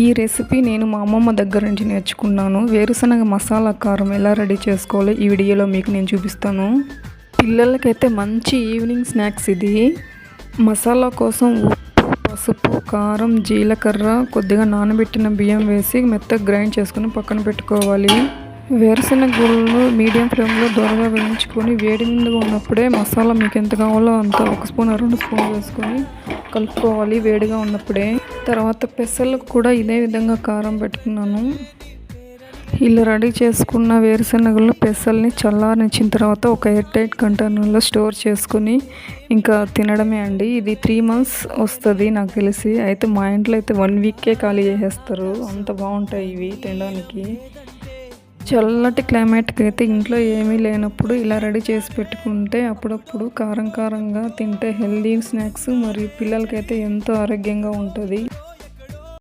ఈ రెసిపీ నేను మా అమ్మమ్మ దగ్గర నుంచి నేర్చుకున్నాను. వేరుశనగ మసాలా కారం ఎలా రెడీ చేసుకోవాలో ఈ వీడియోలో మీకు నేను చూపిస్తాను. పిల్లలకైతే మంచి ఈవినింగ్ స్నాక్స్ ఇది. మసాలా కోసం ఉప్పు పసుపు కారం జీలకర్ర కొద్దిగా నానబెట్టిన బియ్యం వేసి మెత్తగా గ్రైండ్ చేసుకుని పక్కన పెట్టుకోవాలి. వేరుశనగ గుళ్ళు మీడియం ఫ్లేమ్లో దొరగా వేయించుకొని వేడి నిండుగా ఉన్నప్పుడే మసాలా మీకు ఎంత కావాలో అంత ఒక స్పూన్ రెండు స్పూన్ వేసుకొని కలుపుకోవాలి వేడిగా ఉన్నప్పుడే. తర్వాత పెసలకు కూడా ఇదే విధంగా కారం పెట్టుకున్నాను. ఇలా రెడీ చేసుకున్న వేరుశనగలు పెసల్ని చల్లారించిన తర్వాత ఒక ఎయిర్ టైట్ కంటైనర్లో స్టోర్ చేసుకుని ఇంకా తినడమే అండి. ఇది త్రీ మంత్స్ వస్తుంది నాకు తెలిసి. అయితే మా ఇంట్లో అయితే వన్ వీకే ఖాళీ చేసేస్తారు. అంత బాగుంటాయి ఇవి తినడానికి. చల్లటి క్లైమేట్కి అయితే ఇంట్లో ఏమీ లేనప్పుడు ఇలా రెడీ చేసి పెట్టుకుంటే అప్పుడప్పుడు కారం కారంగా తింటే హెల్దీ స్నాక్స్ మరియు పిల్లలకైతే ఎంతో ఆరోగ్యంగా ఉంటుంది.